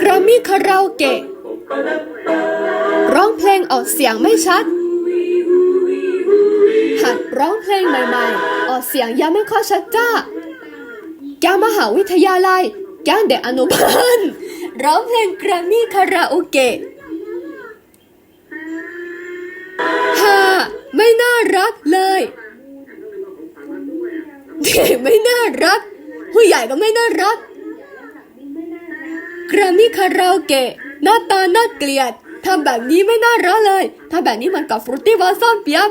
กรามี่คาราโอเกะ ร้องเพลงออกเสียงไม่ชัด หัดร้องเพลงใหม่ๆ ออกเสียงยังไม่ค่อยชัดจ้าแกมหาวิทยาลัยแกเด็กอนุบาลร้องเพลงแกรมมี่คาราโอเกะฮ่าไม่น่ารักเลยเด็กไม่น่ารัก ผู้ใหญ่ก็ไม่น่ารักแกรมมี่คาราโอเกะหน้าตาน่าเกลียดทำแบบนี้ไม่น่ารักเลยทำแบบนี้มันกับฟรุตตี้วาซอนเปียบ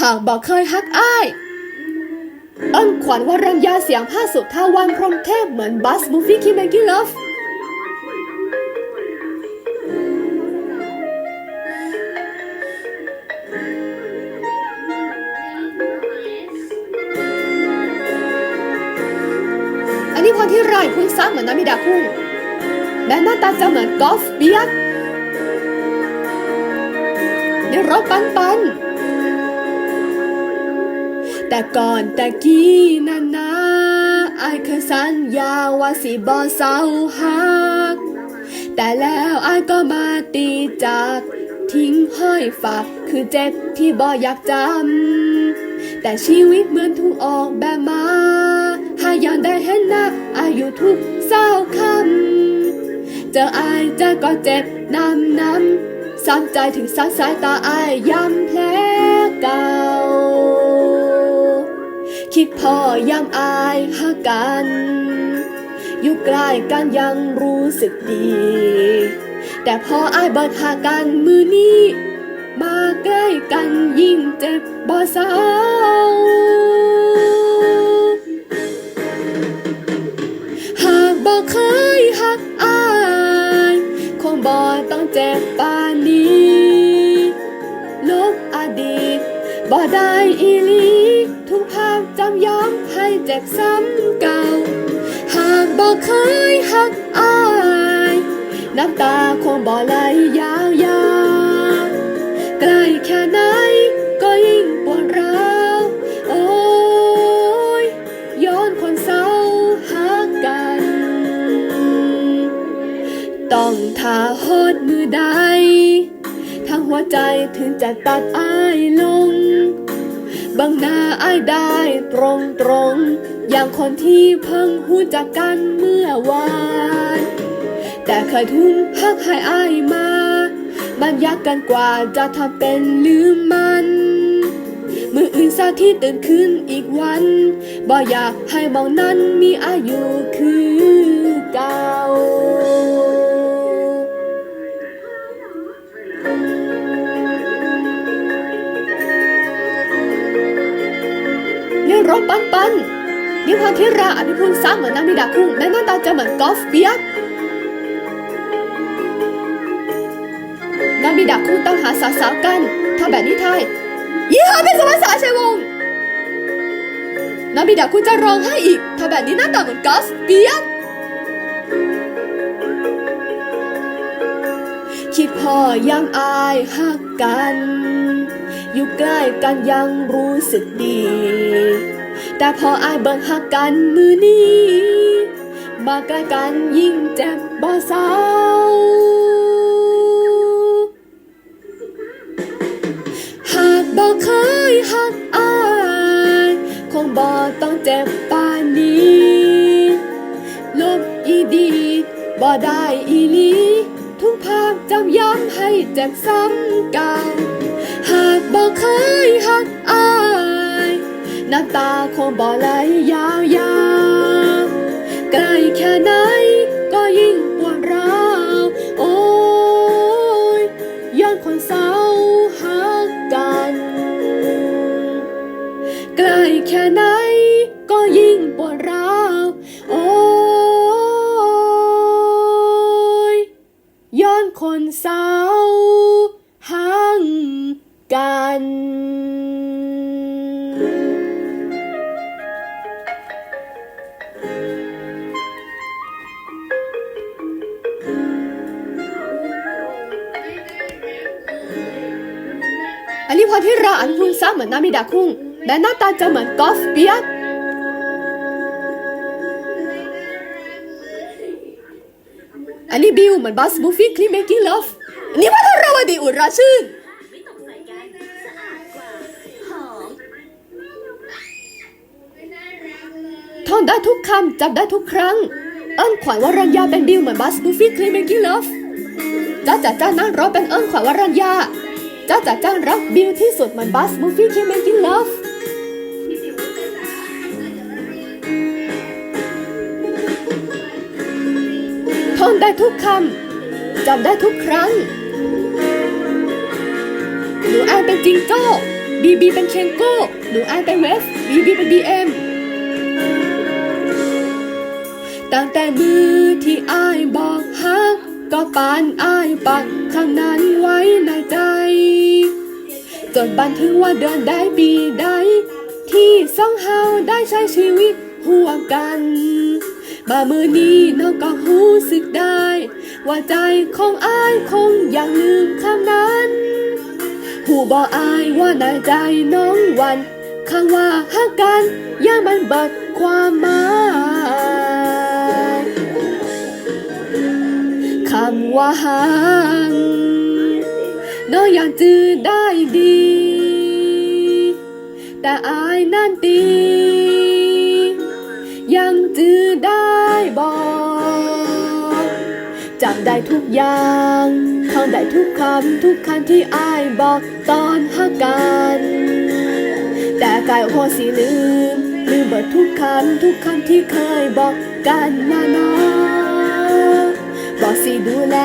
หากบอกเคยฮักอ้ายอ้นขวัญวรัญญาเสียงผ้าสุดทาวันพรหมเทพเหมือนบัสบูฟี่คิมเบงกี้ลิฟ คุณซ้ำเหมือนนามิดาคุงแม้หน้าตาจะเหมือนกอล์ฟเบียกในรถปันปัน แต่ก่อนแต่กี้นั่นนะไอายเคยสัญญาว่าสิบอเศร้าหัก แต่แล้วไอายก็มาตีจากทิ้งห้อยฝากคือเจ็บที่บออยากจำ แต่ชีวิตเหมือนถูกออกแบบมา หายากได้เห็นหน้าอายุทุก เศร้าคำเจออายเจอก็เจ็บน้ำน้ำซ้ำใจถึงสักสายตาอายย้ำแผลเก่า คิดพ่อยามอายหากัน อยู่ใกล้กันยังรู้สึกดี แต่พออายเบิดหากันมือนี้ มาใกล้กันยิ่งเจ็บบ่เศร้า บอกเคยหักอายคงบ่ต้องเจ็บปานนี้ลบอดีตบ่ได้อีหลีทุกภาพจำย้ำให้เจ็บซ้ำเก่า หากบอกเคยหักอาย น้ำตาคงบ่ไหลยาวๆใกล้แค่ไหน ใจถึงจะตัดอ้ายลงบังหน้าอ้ายได้ตรงตรงอย่างคนที่เพิ่งหูจักกันเมื่อวาน แต่เคยทุ่มหักให้อ้ายมา มันยากกันกว่าจะทำเป็นลืมมันมืออื่นซาที่ตื่นขึ้นอีกวัน บ่อยากให้มองนั้นมีอายุคือ พูลซ้ำเหมือนนามิดาคุงแม้หน้าตาจะเหมือนกอล์ฟเปียกนามิดาคุงต้องหาสาวๆกันทำแบบนี้ไทยยี่ห้อเป็นสวัสดิ์สาชัยวงศ์นามิดาคุงจะร้องไห้อีกทำแบบนี้หน้าตาเหมือนกอล์ฟเปียกคิดพ่อยามอายหักกัน อยู่ใกล้กันยังรู้สึกดี แต่พออายเบิ่งหักกันมือนี้มาใกล้กันยิ่งเจ็บบ่เศร้าหากบอกเคยหักอายคงบ่ต้องเจ็บปานนี้ลบอีดีบ่ได้อีลีทุกภาพจำย้ำให้เจ็บซ้ำเก่าหากบอกเคยหัก น้ำตาคงบ่ไหลยาว นี้พอที่ราอันพุงซ่าเหมือนนามิดาคุงและหน้าตาจะเหมือนกอฟเปียกอันนี้บิวเหมือนบัสบูฟี่คลิเมกิ้งลอฟนี่ว่าเราวดีอุราชื่นท่องได้ทุกคำจำได้ทุกครั้ง เอิ้นขวัญวรัญญาเป็นบิวเหมือนบัสบูฟี่คลิเมกิ้งลอฟจ้าจ๋าจ้านั่งรอเป็นเอิ้นขวัญวรัญญา จ้าจ๋าจ้ารักบิวที่สุดเหมือนบัสบูฟี่เคลีเมกิ้งเลิฟท่องได้ทุกคำจำได้ทุกครั้ง หนูแอนเป็นจิงโจ้บีบีเป็นเคนโก้ หนูแอนเป็นเวฟบีบีเป็นบีเอ็มตั้งแต่มือที่อายบอก ก็ปานอายปักคำนั้นไว้ในใจ จนบันทึกว่าเดือนได้ปีใด ที่สองเฮาได้ใช้ชีวิตห่วมกัน มามือนี้น้องก็รู้สึกได้ ว่าใจของอายคงยังลืมคำนั้นหูบอกอายว่าในใจน้องวันคำว่าฮักกันยังมันเบิดความหมาย คำว่าฮักน้องยังจือได้ดี แต่อายนั่นตี ยังจือได้บอกจำได้ทุกอย่างท่องได้ทุกคำทุกคำที่อายบอกตอนฮักกัน แต่กายโหสิลืม ลืมเบิดทุกคำทุกคำที่เคยบอกกันนะน้อง บอกสิดูแล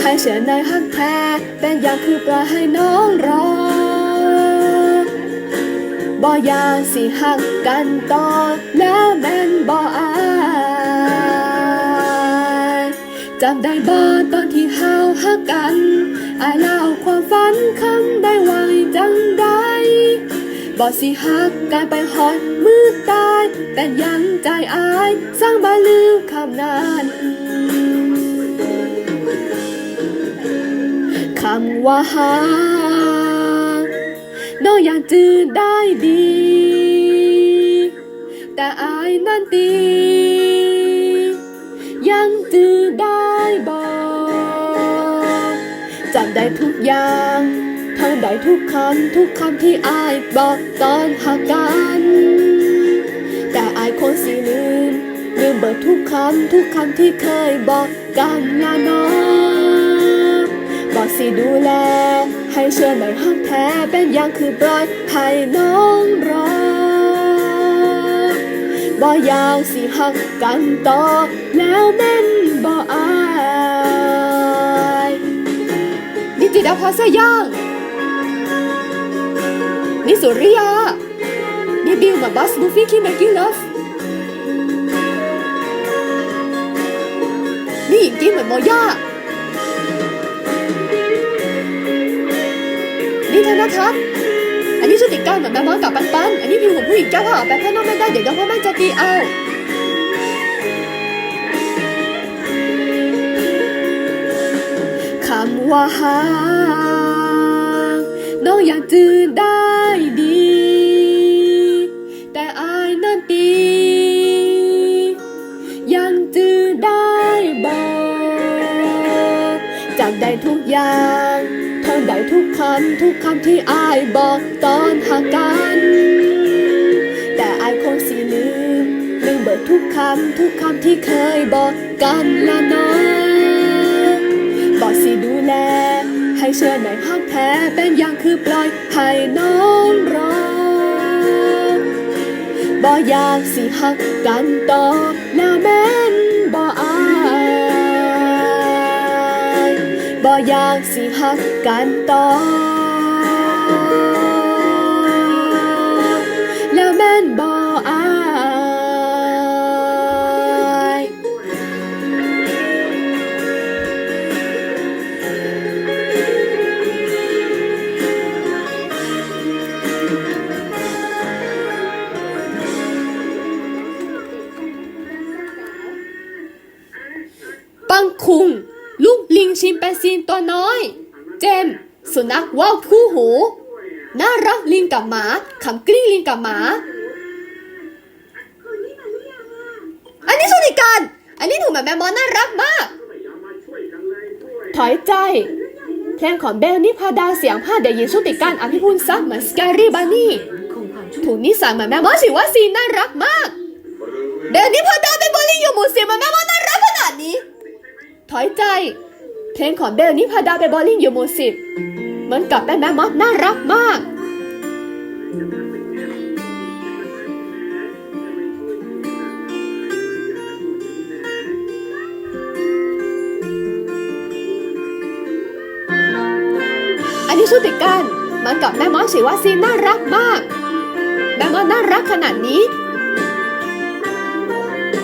ให้เชื่อในฮักแท้เป็นอย่างคือปลาให้น้องรอบ่อยาสิหักกันต่อแล้วแม่นบ่อายจำได้บ่ตอนที่เฮาหักกันอายเล่าความฝันคำได้ไวจังได้บ่สิหักกันไปหอดมือตาย แต่ยังใจอาย สร้างบ่ลืมคำนั้น คำว่าหักน้องอยากจืดได้ดี แต่อายนั่นตียังจืดได้บอกจำได้ทุกอย่างท่องได้ทุกคำทุกคำที่อายบอกตอนหักกัน แต่อายคงสิลืมลืมเบิดทุกคำทุกคำที่เคยบอกกันละน้อง สิดูแล ให้เชื่อในฮักแท้เป็นอย่างคือปล่อยให้น้องรอบ่อยากสิหักกันต่อแล้วแม่นบ่อายนี่จิดาพอสย่างนี่สุริยานี่บิวกับบัสบูฟี่คิมเบกกิ้เลิฟนี่หญิงกินเหมือนโมย่า ธนทัศน์อันนี้ชุติการเหมือนแม่มอนกับปันปัน อันนี้ผิวของผู้หญิงแก้ผ้าออกแบบข้างนอกไม่ได้เดี๋ยวน้องพ่อแม่จะตีเอาคำว่าหาน้องอยากจืดได้ ที่อายบอกตอนหากัน แต่อายคงสิลืมลืมเบิดทุกคำทุกคำที่เคยบอกกันละน้อบอกสิดูแล ให้เชื่อในฮักแท้เป็นอย่างคือปล่อยให้น้องรอบ่อยากสิหักกันต่อแล้วแม่นบ่อายบ่อยากสิหักกันต่อ แล้วแม่นบ่อายปังคุง ลูกลิงชิมแปนซีนตัวน้อย เจมส์ สุนัขว่าวคู่หู น่ารักลิงกับหมาขำกลิ้งลิงกับหมา อันนี้สุนิการอันนี้หนูแบบแมมมอนน่ารักมาก ถอยใจ เพลงของเบลนิพาดาเสียงผ้าเด็กหญิงชุติการอภิพูนซักเหมือนสแกรี่บานี่คงความช่วยถูกนิสัยเหมือนแม่มอสิว่าซีนน่ารักมาก เบลนิพาดาเป็นบอลลิงอยู่หมู่สิบเหมือนแม่มอน่ารักขนาดนี้ ถอยใจ เพลงของเบลนิพาดาเป็นบอลลิงอยู่หมู่สิบเหมือนกับแม่แม่มอสน่ารักมากอันนี้ชุติการมันกับแม่มอสิวาซีน่ารักมาก แม่มอสน่ารักขนาดนี้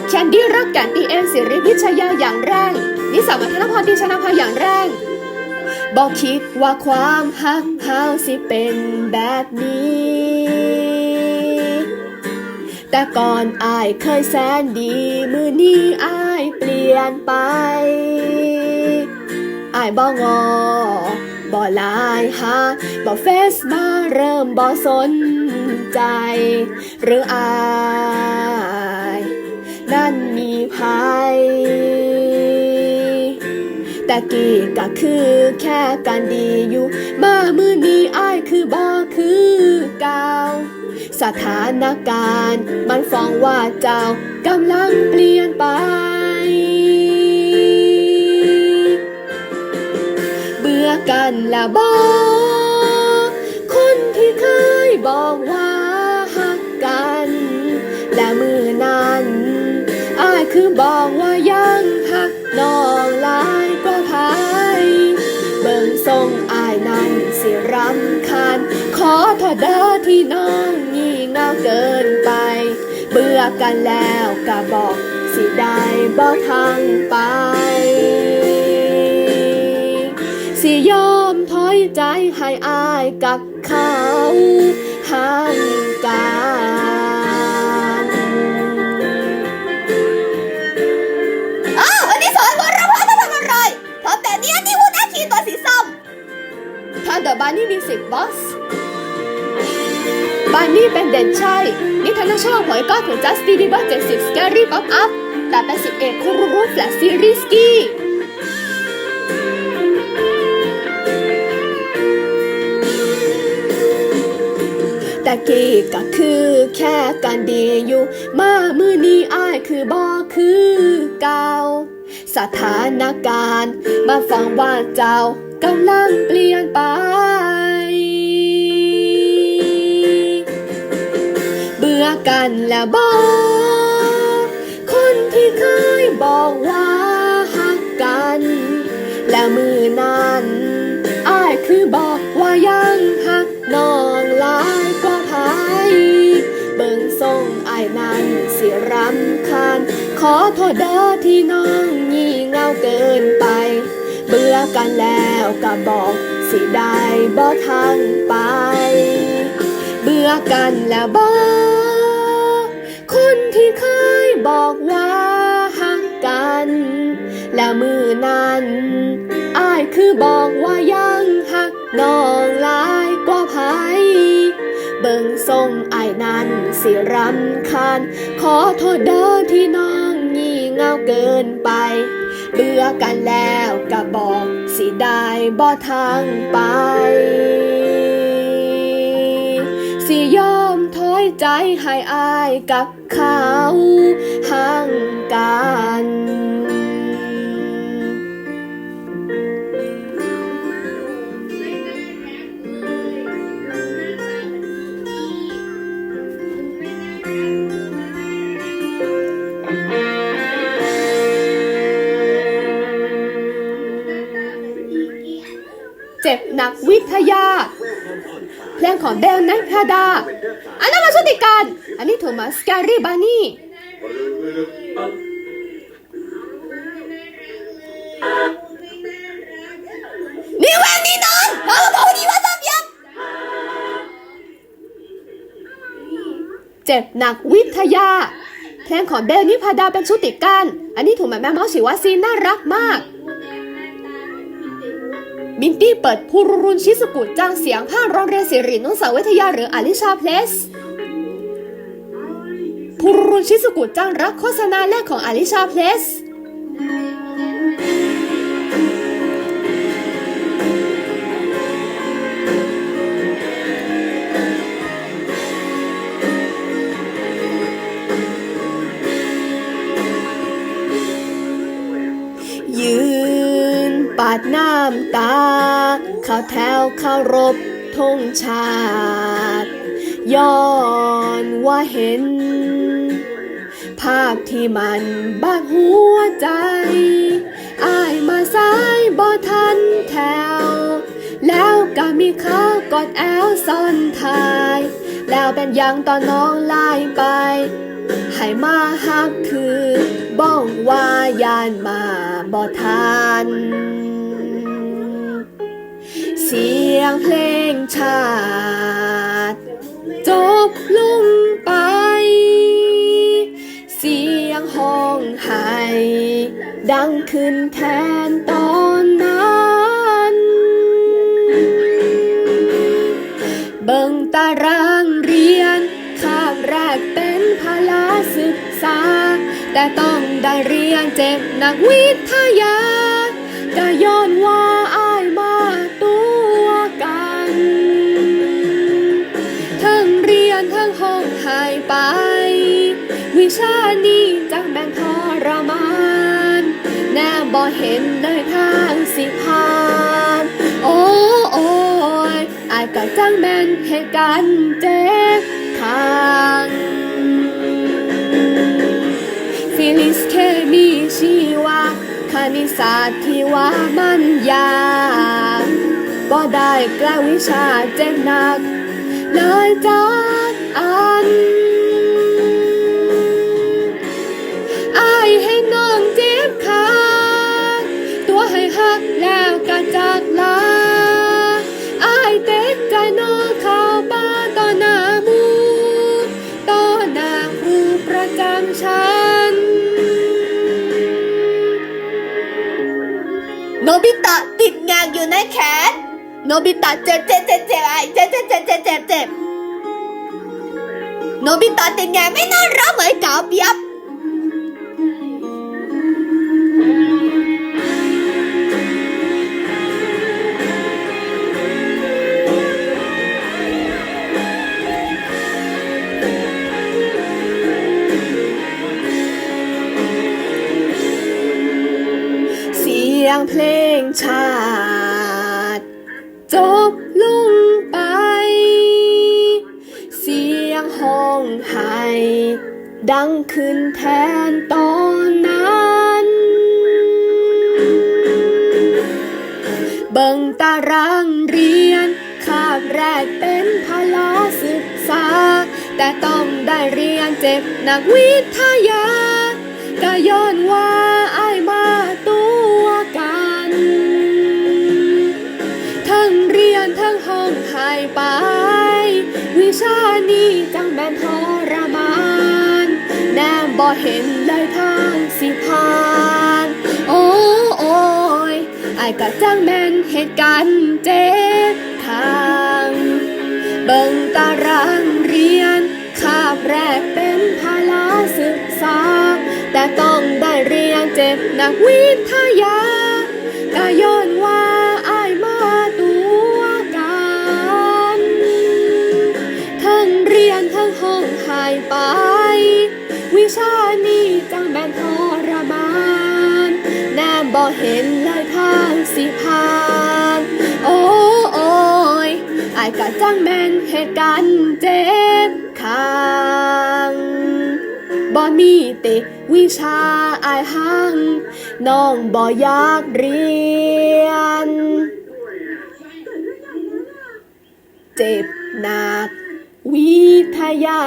แคนดี้รักแก่นตีเอ็นสิริพิชยาอย่างแรง นิสามัทนพรติชนะภาอย่างแรงบอกคิดว่าความฮักเฮาสิเป็นแบบนี้ แต่ก่อนอายเคยแสนดี มือนี้อายเปลี่ยนไปอายบ่งอบ่ลายหาบ่เฟซมาเริ่มบ่สนใจ หรืออาย นั่นมีภัย แต่กี้ก็คือแค่กันดีอยู่มามือนี้อายคือบ่คือเก่าสถานการณ์มันฟ้องว่าเจ้ากำลังเปลี่ยนไปเบื่อกันล้วบอกคนที่เคยบอกว่าหักกัน และมือนั้นอายคือบอกว่ายังหักน้องลา ทรงอายนั้นสิรำคาญขอโทษเด้อที่น้องงี่เง่าเกินไป เบื่อกันแล้วก็บอกสิได้บอกทางไป สิยอมถอยใจให้อายกับเขาหัน นี่เป็นเด่นชัยนิทานช่องหอยก้อนของจัสตินบีเบอร์70สแกรี่ป๊อปอัพแต่เป็นสิบเอกคุรุรุแฟลชซีรีส์กี้แต่กี้ก็คือแค่กันดีอยู่มามือนี้อ้ายคือบ่คือเก่าสถานการณ์ มาฟังว่าเจ้ากำลังเปลี่ยนไป กันแล้วบอกคนที่เคยบอกว่าหักกัน แล้มือนั้นอายคือบอกว่ายังหักน้องลายกว่าพายเบิ่งทรงอายนั้นสิรำคาญขอโทษเด้อที่น้องงี่เง่าเกินไป เบื่อกันแล้วก็บอกสิได้บ่ทางไป เบื่อกันแล้วบอก คนที่เคยบอกว่าหักกัน แล้มือนั้นอายคือบอกว่ายังหักน้องลายกว่าไผเบิ่งทรงอายนั้นสิรำคาญขอโทษเด้อที่น้องงี่เง่าเกินไปเบื่อกันแล้วก็บอกสิได้บ่ทางไป ใจให้อายกับเขาห่างกันเจ็บหนักวิทยา เพลงของเบลนัทพาดา ติการ อันนี้โทมัส การีบานี่ นี่แวนนี่นอนเราบอกดีว่าซ้ำยังเจ็บหนักวิทยา เพลงของเบลนิพาดาเป็นชุติการ อันนี้ถูกแม่แม่เมาส์ชิวาซีน่ารักมากมินตี้เปิดพูรุรุนชิสกุจ้างเสียงภาคโรงเรียนสิรินุสาวิทยาหรืออลิชาเพลส ภูรุนชิสุกุจ้างรับโฆษณาแรกของอลิชาเพลสยืนปาดน้ำตาข้าแถวข้ารบธงชาติ ย้อนว่าเห็น ภาพที่มันบาดหัวใจ อายมาสายบ่ทันแถว แล้วก็มีเขากอดแอลซ่อนทาย แล้วเป็นยังตอนน้องไล่ไปให้มาฮักคือบ้องว่ายานมาบ่ทัน เสียงเพลงชาติ จบลง ดังขึ้นแทนตอนนั้น เบิ่งตารางเรียนคาบแรกเป็นพละศึกษา แต่ต้องได้เรียนเจ็บหนักวิทยาก็ย้อนว่าอายมาตัวกันทั้งเรียนทั้งห้องหายไป วิชานี้จังแม่นทรมาน บ่เห็นเลยทางสิพาน โอ้โอ้ยอายก็จังแม่นเหตุการณ์เจ็บข้างฟิลิสเคมีชีวาคณิตศาสตร์ที่ว่ามันยากบ่ได้กล้วิชาเจ็บหนักเลยจากอัน บิตะติดงานอยู่ในแขน โนบิตะเจ็บเจ็บเจ็บเจ็บไอเจ็บเจ็บเจ็บเจ็บเจ็บเจ็บโนบิตะติดงานไม่น่ารักเหมือนกาเปียบเพลง ชาติ จบลงไป เสียงห้องไห้ดังขึ้นแทนตอนนั้น เบิ่งตารางเรียนคาบแรกเป็นพละศึกษา แต่ต้องได้เรียนเจ็บนักวิทยา ก็ย้อนว่า นี้จังแม่นทรมานแนมบ่เห็นเลยทางสิพานโอ้โอ้ยอายก็จังแม่นเหตุการณ์เจ็บทาง เบิ่งตารางเรียนคาบแรกเป็นพละศึกษา แต่ต้องได้เรียนเจ็บนักวิทยาก็ย้อน ห้องหายไป วิชานี้จังแมนทรมานแนมบ่เห็นเลยทางสิพานโอ้โอ้ยอายก็จังแมนเหตุการณ์เจ็บข้างบ่มีติวิชาอายหังน้องบ่อยากเรียน เจ็บหนัก วิทยา